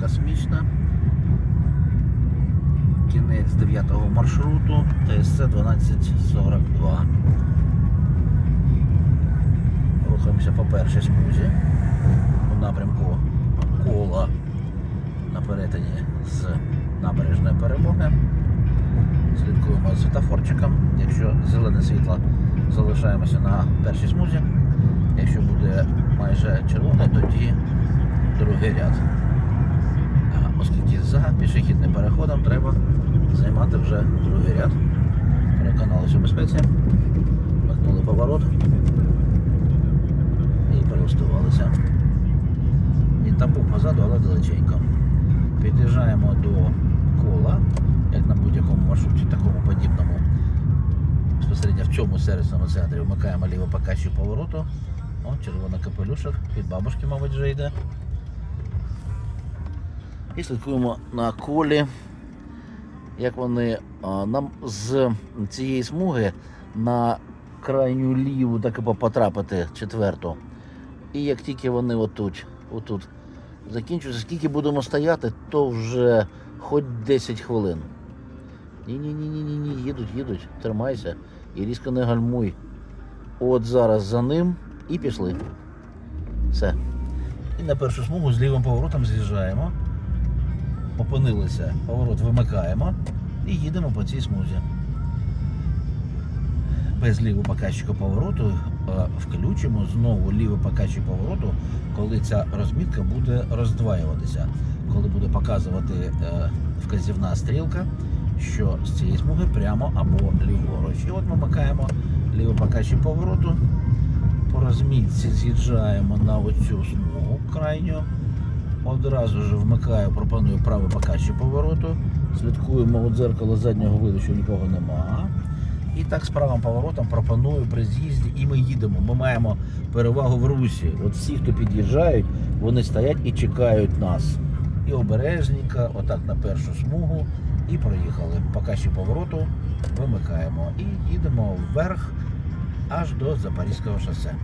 космічна. Кінець 9 маршруту ТСЦ 1242. Рухаємося по першій смузі у напрямку кола на перетині з набережної перемоги. Слідкуємо за світофорчиком. Якщо зелене світло, залишаємося на першій смузі. Якщо буде майже червоне, тоді другий ряд. За пішохідним переходом треба займати вже другий ряд. Переконалися у безпеці, макнули поворот і перелаштувалися. І там був позаду, але далеченько. Під'їжджаємо до кола, як на будь-якому маршруті, такому подібному. Безпосередньо в цьому сервісному центрі вмикаємо ліву покащу повороту. О, червоний капелюшок, від бабушки, мабуть, вже йде. І слідкуємо на колі, як вони а, нам з цієї смуги на крайню ліву так і потрапити четверту. І як тільки вони отут, отут закінчуються, скільки будемо стояти, то вже хоч 10 хвилин. Ні-ні-ні, ні, їдуть, їдуть, тримайся і різко не гальмуй. От зараз за ним і пішли. Все. І на першу смугу з лівим поворотом з'їжджаємо. Опинилися, поворот вимикаємо і їдемо по цій смузі. Без лівого показчика повороту е, включимо знову лівий показчик повороту, коли ця розмітка буде роздваюватися, коли буде показувати е, вказівна стрілка, що з цієї смуги прямо або ліворуч. І от ми вмикаємо лівий показчик повороту. По розмітці з'їжджаємо на оцю смугу крайню. Одразу ж вмикаю, пропоную правий показчик повороту. Слідкуємо у дзеркало заднього виду, що нікого нема. І так з правим поворотом пропоную при з'їзді, і ми їдемо. Ми маємо перевагу в русі. От всі, хто під'їжджають, вони стоять і чекають нас. І обережненько, отак на першу смугу, і проїхали. Показчик повороту вимикаємо і їдемо вверх аж до Запорізького шосе.